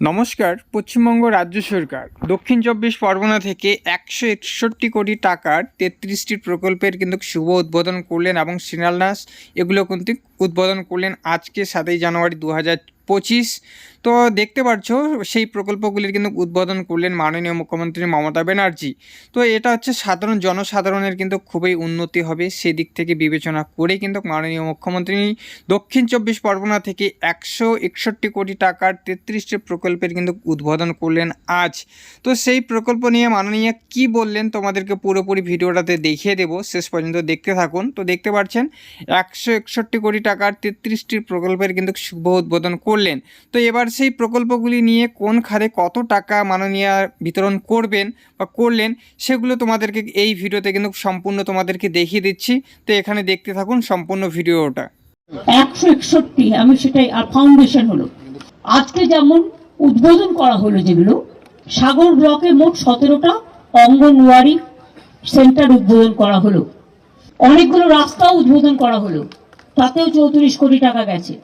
নমস্কার, পশ্চিমবঙ্গ রাজ্য সরকার। দক্ষিণ চব্বিশ পরগনা থেকে একশো একষট্টি কোটি টাকার তেত্রিশটি প্রকল্পের কিন্তু শুভ উদ্বোধন করলেন এবং শিলান্যাস, এগুলো কিন্তু উদ্বোধন করলেন আজকে সাতই জানুয়ারি দু হাজার পঁচিশ। তো দেখতে পাচ্ছ সেই প্রকল্পগুলির কিন্তু উদ্বোধন করলেন মাননীয় মুখ্যমন্ত্রী মমতা ব্যানার্জি। তো এটা হচ্ছে সাধারণ জনসাধারণের কিন্তু খুবই উন্নতি হবে, সেদিক থেকে বিবেচনা করে কিন্তু মাননীয় মুখ্যমন্ত্রী দক্ষিণ চব্বিশ পরগনা থেকে একশো একষট্টি কোটি টাকার তেত্রিশটি প্রকল্পের কিন্তু উদ্বোধন করলেন আজ। তো সেই প্রকল্প নিয়ে মাননীয় কি বললেন তোমাদেরকে পুরোপুরি ভিডিওটাতে দেখিয়ে দেবো, শেষ পর্যন্ত দেখতে থাকুন। তো দেখতে পাচ্ছেন একশো একষট্টি কোটি টাকার তেত্রিশটি প্রকল্পের কিন্তু শুভ উদ্বোধন করলেন। তো এবার সেই প্রকল্পগুলি নিয়ে কোন খাতে কত টাকা মাননীয় বিতরণ করবেন বা করলেন, সেগুলো তোমাদেরকে এই ভিডিওতে কিন্তু সম্পূর্ণ তোমাদেরকে দেখিয়ে দিচ্ছি। তো এখানে দেখতে থাকুন সম্পূর্ণ ভিডিওটা। একশো একষট্টি, আমি সেটাই, আর ফাউন্ডেশন হলো। আজকে যেমন উদ্বোধন করা হলো যেগুলো, সাগর ব্লকে মোট সতেরোটা অঙ্গনওয়াড়ি সেন্টার উদ্বোধন করা হলো। অনেকগুলো রাস্তাও উদ্বোধন করা হলো। তাতেও চৌত্রিশ কোটি টাকা গেছে।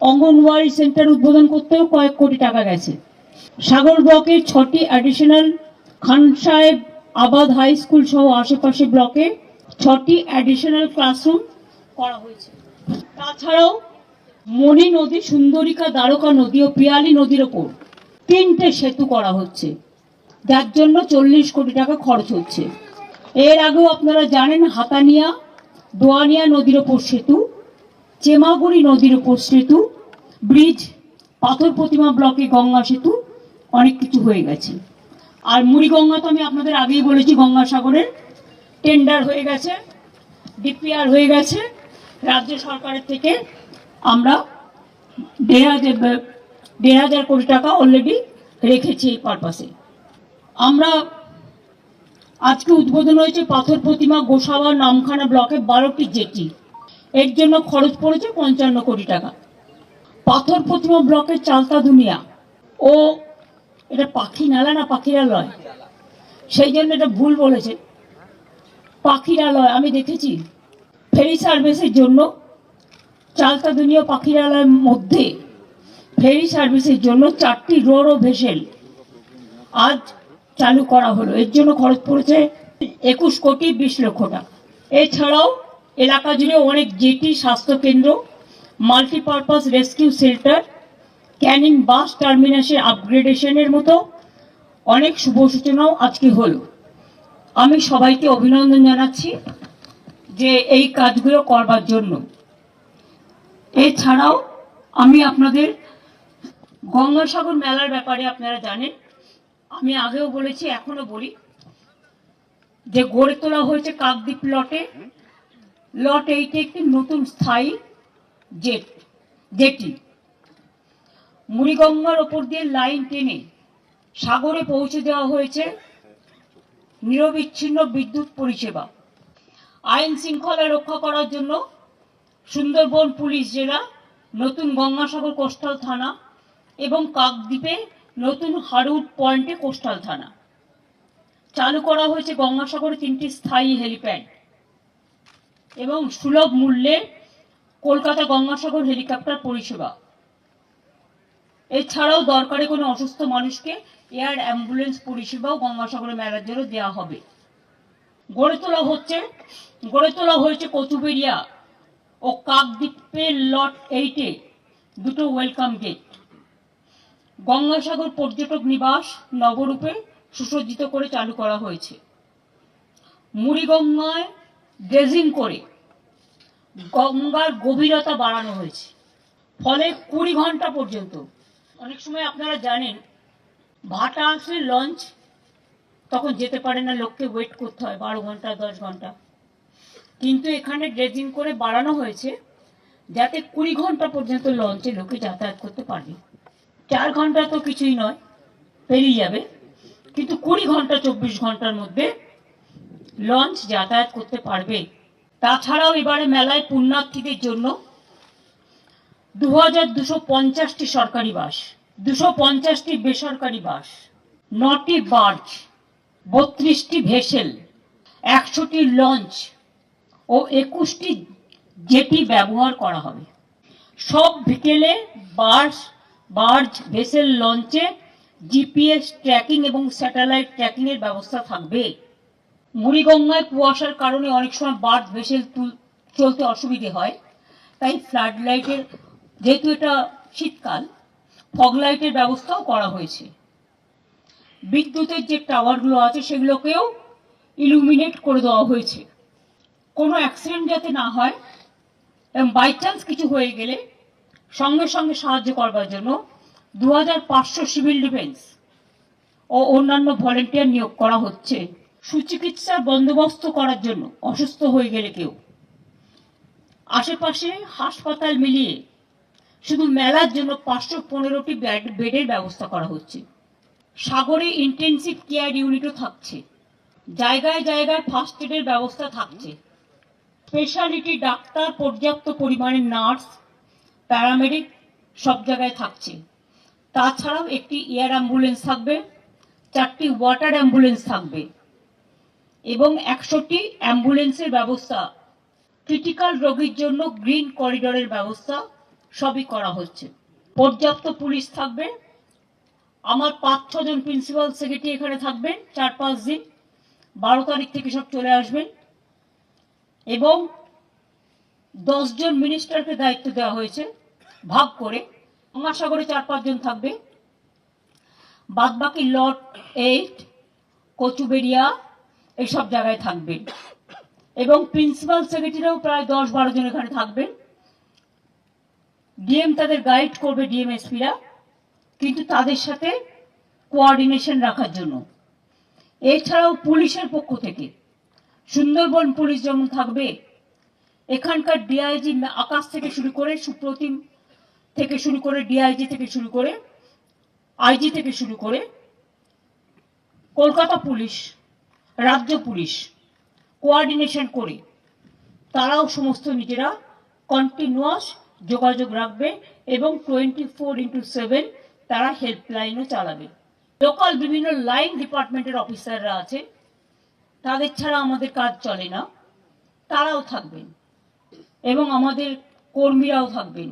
অঙ্গনওয়াড়ি সেন্টার উদ্বোধন করতেও কয়েক কোটি টাকা গেছে। সাগর ব্লকে ছটি অ্যাডিশনাল খান সাহেব আবাদ হাই স্কুল সহ আশেপাশে ব্লকে ছটি অ্যাডিশনাল ক্লাসরুম করা হয়েছে। তাছাড়াও মণি নদী, সুন্দরিকা, দ্বারকা নদী ও পিয়ালি নদীর ওপর তিনটে সেতু করা হচ্ছে। যার জন্য চল্লিশ কোটি টাকা খরচ হচ্ছে। এর আগেও আপনারা জানেন, হাতানিয়া, দোয়ানিয়া নদীর ওপর সেতু চেমাগুড়ি নদীর ওপর সেতু, ব্রিজ, পাথর প্রতিমা ব্লকে গঙ্গা সেতু, অনেক কিছু হয়ে গেছে। আর মুড়িগঙ্গা তো আমি আপনাদের আগেই বলেছি গঙ্গাসাগরের টেন্ডার হয়ে গেছে ডিপিআর হয়ে গেছে। রাজ্য সরকারের থেকে আমরা দেড় হাজার দেড় হাজার কোটি টাকা অলরেডি রেখেছি এই পারপাসে আমরা আজকে উদ্বোধন হয়েছে পাথর প্রতিমা গোসাবা নামখানা ব্লকে বারোটি জেটি। এর জন্য খরচ পড়েছে পঞ্চান্ন কোটি টাকা। পাথর প্রতিমা ব্লকের চালতা দুনিয়া ও এটা পাখি নালা না পাখিরালয়? সেই জন্য এটা ভুল বলেছে। পাখিরালয়, আমি দেখেছি। ফেরি সার্ভিসের জন্য চালতা দুনিয়া পাখিরালয়ের মধ্যে ফেরি সার্ভিসের জন্য চারটি রোরো ভেসেল আজ চালু করা হলো। এর জন্য খরচ পড়েছে একুশ কোটি বিশ লক্ষ টাকা। এছাড়াও এলাকা জুড়ে অনেক জেটি স্বাস্থ্যকেন্দ্র multipurpose rescue shelter Canning bus টার্মিনাসের আপগ্রেডেশনের মতো অনেক শুভ সূচনাও আজকে হলো। আমি সবাইকে অভিনন্দন জানাচ্ছি যে এই কাজগুলো করবার জন্য। এছাড়াও আমি আপনাদের গঙ্গাসাগর মেলার ব্যাপারে আপনারা জানেন। আমি আগেও বলেছি, এখনও বলি যে গড়ে তোলা হয়েছে কাকদ্বীপ লটে লট এইটে একটি নতুন স্থায়ী জেট জেটি মুড়িগঙ্গার ওপর দিয়ে লাইন টেনে সাগরে পৌঁছে দেওয়া হয়েছে নিরবিচ্ছিন্ন বিদ্যুৎ পরিষেবা। আইন শৃঙ্খলা রক্ষা করার জন্য সুন্দরবন পুলিশ জেলা, নতুন গঙ্গাসাগর কোস্টাল থানা এবং কাকদ্বীপে নতুন হারুট পয়েন্টে কোস্টাল থানা। চালু করা হয়েছে গঙ্গাসাগরে তিনটি স্থায়ী হেলিপ্যাড। এবং সুলভ মূল্যে কলকাতা গঙ্গাসাগর হেলিকপ্টার পরিষেবা। এছাড়াও দরকারে কোনো অসুস্থ মানুষকে এয়ার অ্যাম্বুলেন্স পরিষেবাও গঙ্গাসাগরে জন্য দেওয়া হবে। গড়ে তোলা হচ্ছে, গড়ে তোলা হয়েছে কচুবেরিয়া ও কাকদ্বীপের লট এইটে দুটো ওয়েলকাম গেট। গঙ্গাসাগর পর্যটক নিবাস নবরূপে সুসজ্জিত করে চালু করা হয়েছে। মুড়িগঙ্গায় ড্রেজিং করে গঙ্গার গভীরতা বাড়ানো হয়েছে। ফলে কুড়ি ঘণ্টা পর্যন্ত। অনেক সময় আপনারা জানেন, ভাটা আসলে লঞ্চ তখন যেতে পারে না, লোককে ওয়েট করতে হয়, বারো ঘণ্টা, দশ ঘণ্টা। কিন্তু এখানে ড্রেজিং করে বাড়ানো হয়েছে, যাতে কুড়ি ঘণ্টা পর্যন্ত লঞ্চে লোকে যাতায়াত করতে পারবে চার ঘণ্টা তো কিছুই নয়, পেরিয়ে যাবে। কিন্তু কুড়ি ঘণ্টা, চব্বিশ ঘণ্টার মধ্যে লঞ্চ যাতায়াত করতে পারবে। তাছাড়াও এবারে মেলায় পুণ্যার্থীদের জন্য দু হাজার দুশো পঞ্চাশটি সরকারি বাস, দুশো পঞ্চাশটি বেসরকারি বাস, নটি বার্জ বত্রিশটি ভেসেল, একশোটি লঞ্চ ও একুশটি জেটি ব্যবহার করা হবে। সব বিকেলে বাস বার্জ ভেসেল লঞ্চে জিপিএস ট্র্যাকিং এবং স্যাটেলাইট ট্র্যাকিংয়ের ব্যবস্থা থাকবে। মুড়িগঙ্গায় কুয়াশার কারণে অনেক সময় বার্জ ভেসেল চলতে অসুবিধে হয়। তাই ফ্লাড লাইটের যেহেতু এটা শীতকাল ফগ লাইটের ব্যবস্থাও করা হয়েছে। বিদ্যুতের যে টাওয়ারগুলো আছে সেগুলোকেও ইলুমিনেট করে দেওয়া হয়েছে। কোনো অ্যাক্সিডেন্ট যাতে না হয়, এবং বাই চান্স কিছু হয়ে গেলে সঙ্গে সঙ্গে সাহায্য করবার জন্য দু হাজার পাঁচশো সিভিল ডিফেন্স ও অন্যান্য ভলেন্টিয়ার নিয়োগ করা হচ্ছে। সুচিকিৎসার বন্দোবস্ত করার জন্য অসুস্থ হয়ে গেলে কেউ। আশেপাশে হাসপাতাল মিলিয়ে শুধু মেলার জন্য পাঁচশো পনেরোটি বেডের ব্যবস্থা করা হচ্ছে। সাগরে ইন্টেন্সিভ কেয়ার ইউনিটও থাকছে। জায়গায় জায়গায় ফার্স্ট এডের ব্যবস্থা থাকছে। স্পেশালিটি ডাক্তার, পর্যাপ্ত পরিমাণে নার্স প্যারামেডিক সব জায়গায় থাকছে। তাছাড়াও একটি এয়ার অ্যাম্বুলেন্স থাকবে, চারটি ওয়াটার অ্যাম্বুলেন্স থাকবে। এবং একশোটি অ্যাম্বুলেন্সের ব্যবস্থা। ক্রিটিক্যাল রোগীর জন্য গ্রিন করিডোরের ব্যবস্থা সবই করা হচ্ছে। পর্যাপ্ত পুলিশ থাকবে। আমার পাঁচ ছজন প্রিন্সিপাল সেক্রেটারি এখানে থাকবেন, চার, পাঁচ দিন। বারো তারিখ থেকে সব চলে আসবেন। এবং দশজন মিনিস্টারকে দায়িত্ব দেওয়া হয়েছে, ভাগ করে। গঙ্গাসাগরে চার পাঁচজন থাকবে। বাদবাকি লট এইট কচুবেরিয়া এইসব জায়গায় থাকবেন। এবং প্রিন্সিপাল সেক্রেটারিও প্রায় দশ বারো জন এখানে থাকবেন। ডিএম তাদের গাইড করবে ডিএমএসপিরা, কিন্তু তাদের সাথে কোঅর্ডিনেশন রাখার জন্য। এছাড়াও পুলিশের পক্ষ থেকে সুন্দরবন পুলিশ যেমন থাকবে, এখানকার ডিআইজি আকাশ থেকে শুরু করে সুপ্রতিম থেকে শুরু করে ডিআইজি থেকে শুরু করে আইজি থেকে শুরু করে কলকাতা পুলিশ রাজ্য পুলিশ কোঅর্ডিনেশন করে তারাও সমস্ত নিজেরা কন্টিনিউয়াস যোগাযোগ রাখবে এবং টোয়েন্টি ফোর ইন্টু সেভেন তারা হেল্পলাইনও চালাবে। লোকাল বিভিন্ন লাইন ডিপার্টমেন্টের অফিসাররা আছে, তাদের ছাড়া আমাদের কাজ চলে না। তারাও থাকবেন এবং আমাদের কর্মীরাও থাকবেন।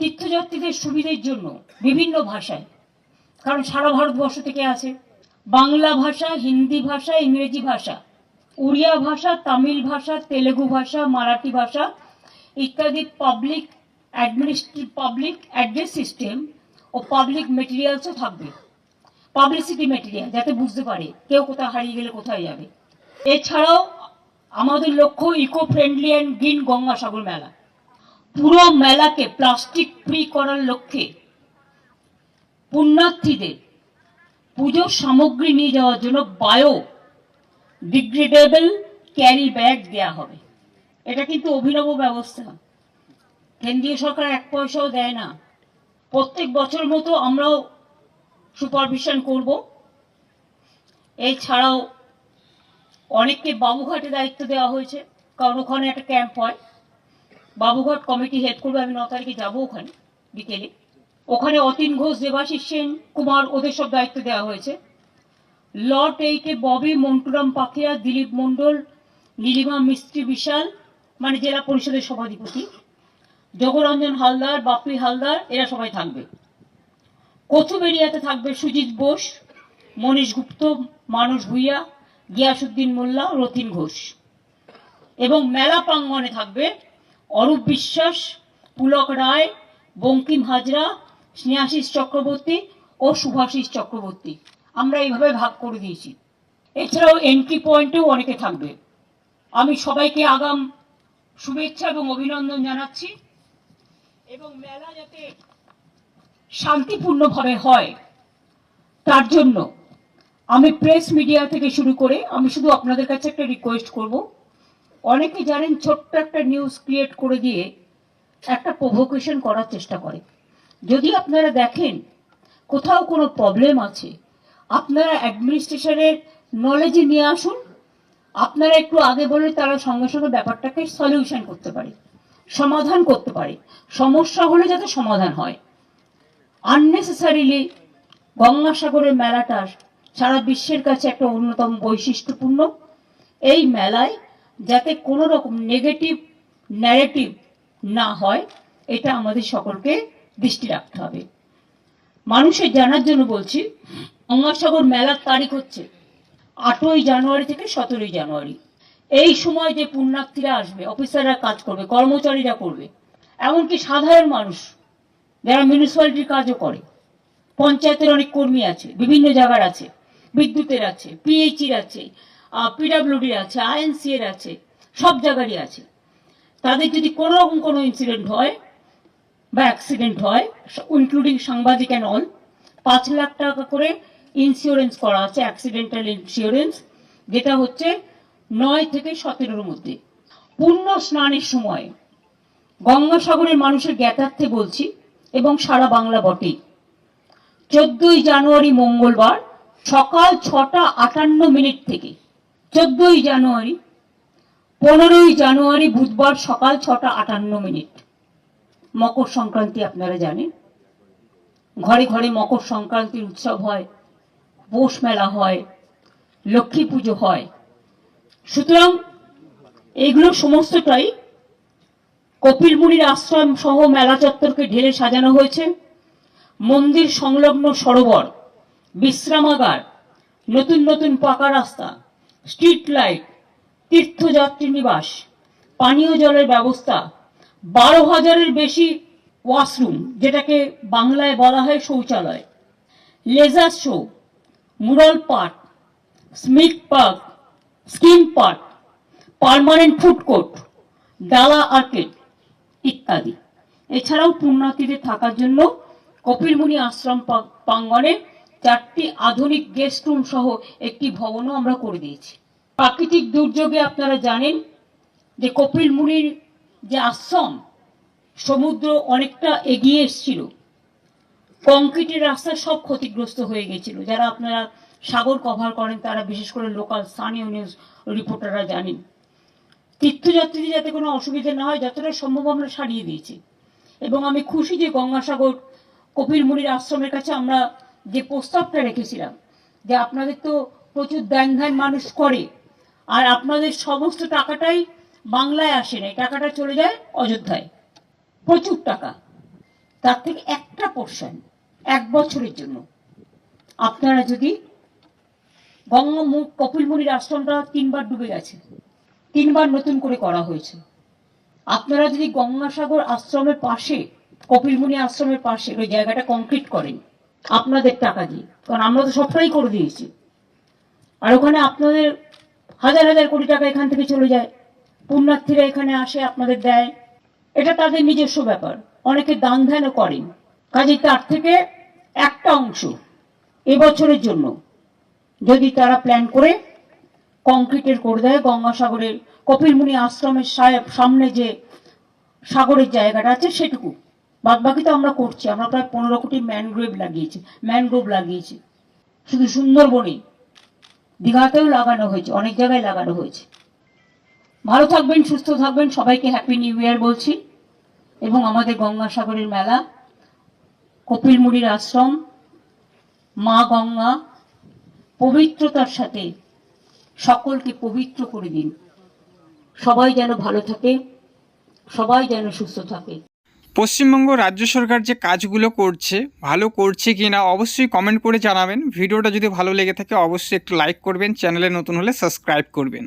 তীর্থযাত্রীদের সুবিধের জন্য বিভিন্ন ভাষায়, কারণ সারা ভারতবর্ষ থেকে আছে। বাংলা ভাষা, হিন্দি ভাষা, ইংরেজি ভাষা, উড়িয়া ভাষা, তামিল ভাষা, তেলেগু ভাষা, মারাঠি ভাষা ইত্যাদি public administrative public address system ও পাবলিক মেটেরিয়ালসও থাকবে। পাবলিসিটি মেটেরিয়াল যাতে বুঝতে পারে কেউ কোথাও হারিয়ে গেলে কোথায় যাবে। এছাড়াও আমাদের লক্ষ্য eco friendly and green Gangasagar মেলা। পুরো মেলাকে প্লাস্টিক ফ্রি করার লক্ষ্যে পুণ্যার্থীদের পুজোর সামগ্রী নিয়ে যাওয়ার জন্য বায়ো ডিগ্রেডেবল ক্যারি ব্যাগ দেয়া হবে। এটা কিন্তু অভিনব ব্যবস্থা। কেন্দ্রীয় সরকার এক পয়সাও দেয় না। প্রত্যেক বছর মতো আমরাও সুপারভিশন করব। এছাড়াও অনেককে বাবুঘাটে দায়িত্ব দেওয়া হয়েছে, কারণ ওখানে একটা ক্যাম্প হয়। বাবুঘাট কমিটি হেড করবে, আমি ন তারিখে যাব ওখানে, বিকেলে। ওখানে অতীন ঘোষ, দেবাশিস সেন, কুমার ওদের সব দায়িত্ব দেওয়া হয়েছে। লট এইটে ববি, মন্টুরাম পাখিয়া, দিলীপ মণ্ডল, নীলিমা মিস্ত্রি বিশাল মানে জেলা পরিষদের সভাধিপতি। জগরঞ্জন হালদার বাপি হালদার, এরা সবাই থাকবে। কচুবেরিয়াতে থাকবে সুজিত বোস, মনীষ গুপ্ত, মানস ভুইয়া, গিয়াসুদ্দিন মোল্লা, রতিন ঘোষ। এবং মেলা প্রাঙ্গণে থাকবে অরূপ বিশ্বাস, পুলক রায়, বঙ্কিম হাজরা স্নেহাশিস চক্রবর্তী ও শুভাশিস চক্রবর্তী। আমরা এইভাবে ভাগ করে দিয়েছি। এছাড়াও এন্ট্রি পয়েন্টেও অনেকে থাকবে। আমি সবাইকে আগাম শুভেচ্ছা এবং অভিনন্দন জানাচ্ছি। এবং মেলা যাতে শান্তিপূর্ণভাবে হয়, তার জন্য আমি প্রেস মিডিয়া থেকে শুরু করে আমি শুধু আপনাদের কাছে একটা রিকোয়েস্ট করব। অনেকে জানেন, ছোট্ট একটা নিউজ ক্রিয়েট করে দিয়ে একটা প্রভোকেশন করার চেষ্টা করে। যদি আপনারা দেখেন কোথাও কোনো প্রবলেম আছে, আপনারা অ্যাডমিনিস্ট্রেশনের নলেজে নিয়ে আসুন, আপনারা একটু আগে বলে তারা সঙ্গে সঙ্গে ব্যাপারটাকে সলিউশন করতে পারে, সমাধান করতে পারে। সমস্যা হলে যাতে সমাধান হয়। আননেসেসারিলি গঙ্গাসাগরের মেলাটা সারা বিশ্বের কাছে একটা অন্যতম বৈশিষ্ট্যপূর্ণ। এই মেলায় যাতে কোনো রকম নেগেটিভ ন্যারেটিভ না হয়, এটা আমাদের সকলকে দৃষ্টি রাখতে হবে। মানুষের জানার জন্য বলছি গঙ্গাসাগর মেলার তারিখ হচ্ছে আটই জানুয়ারি থেকে সতেরোই জানুয়ারি। এই সময় যে পুণ্যার্থীরা আসবে, অফিসাররা কাজ করবে, কর্মচারীরা করবে, এমনকি সাধারণ মানুষ যারা মিউনিসিপ্যালিটির কাজও করে, পঞ্চায়েতের অনেক কর্মী আছে, বিভিন্ন জায়গার আছে, বিদ্যুতের আছে পিএইচির আছে পিডাব্লিউডির আছে আইএনসি এর আছে, সব জায়গারই আছে। তাদের যদি কোনো রকম কোনো ইনসিডেন্ট হয় বা অ্যাক্সিডেন্ট হয় ইনক্লুডিং সাংবাদিক অ্যান্ড অল পাঁচ লাখ টাকা করে ইন্স্যুরেন্স করা আছে অ্যাক্সিডেন্টাল ইন্স্যুরেন্স যেটা হচ্ছে নয় থেকে সতেরোর মধ্যে। পূর্ণ স্নানের সময় গঙ্গাসাগরের মানুষের জ্ঞাতার্থে বলছি, এবং সারা বাংলা বটেই চোদ্দই জানুয়ারি মঙ্গলবার সকাল ছটা আটান্ন মিনিট থেকে, চোদ্দই জানুয়ারি, পনেরোই জানুয়ারি বুধবার সকাল ছটা আটান্ন মিনিট। মকর সংক্রান্তি আপনারা জানেন। ঘরে ঘরে মকর সংক্রান্তির উৎসব হয়, পৌষ মেলা হয়, লক্ষ্মী পুজো হয়। সুতরাং এগুলো সমস্তটাই কপিল মুনির আশ্রম সহ মেলা চত্বরকে ঢেলে সাজানো হয়েছে। মন্দির সংলগ্ন সরোবর, বিশ্রামাগার, নতুন নতুন পাকা রাস্তা, স্ট্রিট লাইট, তীর্থযাত্রী নিবাস, পানীয় জলের ব্যবস্থা বারো হাজারের বেশি ওয়াশরুম, যেটাকে বাংলায় বলা হয় শৌচালয়। Laser show, mural park স্মিক park scheme park, permanent food court, ডালা আর্কেড ইত্যাদি। এছাড়াও পুণ্যার্থীদের থাকার জন্য কপিলমুনি আশ্রম পা- প্রাঙ্গণে চারটি আধুনিক গেস্ট রুম সহ একটি ভবনও আমরা করে দিয়েছি। প্রাকৃতিক দুর্যোগে আপনারা জানেন যে কপিল মুনির যে আশ্রম সমুদ্র অনেকটা এগিয়ে এসেছিল। কংক্রিটের রাস্তা সব ক্ষতিগ্রস্ত হয়ে গেছিল। যারা আপনারা সাগর কভার করেন, তারা বিশেষ করে লোকাল স্থানীয় নিউজ রিপোর্টাররা জানেন। তীর্থযাত্রীদের যাতে কোনো অসুবিধা না হয়, যতটা সম্ভব আমরা সারিয়ে দিয়েছি। এবং আমি খুশি যে গঙ্গাসাগর, কপিল মুনির আশ্রমের কাছে আমরা যে প্রস্তাবটা রেখেছিলাম, যে আপনাদের তো প্রচুর দান ধ্যান মানুষ করে, আর আপনাদের সমস্ত টাকাটাই বাংলায় আসে না, এই টাকাটা চলে যায় অযোধ্যায়। প্রচুর টাকা। তার থেকে একটা পোর্শন এক বছরের জন্য। আপনারা যদি গঙ্গা, মুখ কপিলমুনির আশ্রমটা তিনবার ডুবে গেছে, তিনবার নতুন করে করা হয়েছে। আপনারা যদি গঙ্গাসাগর আশ্রমের পাশে কপিলমুনি আশ্রমের পাশে ওই জায়গাটা কংক্রিট করেন, আপনাদের টাকা দিয়ে, কারণ আমরা তো সবটাই করে দিয়েছি। আর ওখানে আপনাদের হাজার হাজার কোটি টাকা এখান থেকে চলে যায়। পুণ্যার্থীরা এখানে আসে, আপনাদের দেয়। এটা তাদের নিজস্ব ব্যাপার। অনেকে দান ধ্যানও করেন। কাজে তার থেকে একটা অংশ এবছরের জন্য যদি তারা প্ল্যান করে কংক্রিটের করে দেয়, গঙ্গাসাগরের কপিলমুনি আশ্রমের সামনে যে সাগরের জায়গাটা আছে, সেটুকু। বাদ বাকি তো আমরা করছি। আমরা প্রায় পনেরো কোটি ম্যানগ্রোভ লাগিয়েছি ম্যানগ্রোভ লাগিয়েছি। শুধু সুন্দরবনে দীঘাতেও লাগানো হয়েছে, অনেক জায়গায় লাগানো হয়েছে। ভালো থাকবেন, সুস্থ থাকবেন। সবাইকে হ্যাপি নিউ ইয়ার বলছি। এবং আমাদের গঙ্গাসাগরের মেলা, কপিলমুড়ির আশ্রম, মা গঙ্গা, পবিত্রতার সাথে সকলকে পবিত্র করে দিন। সবাই যেন ভালো থাকে, সবাই যেন সুস্থ থাকে। পশ্চিমবঙ্গ রাজ্য সরকার যে কাজগুলো করছে, ভালো করছে কি না অবশ্যই কমেন্ট করে জানাবেন। ভিডিওটা যদি ভালো লেগে থাকে, অবশ্যই একটু লাইক করবেন, চ্যানেলে নতুন হলে সাবস্ক্রাইব করবেন।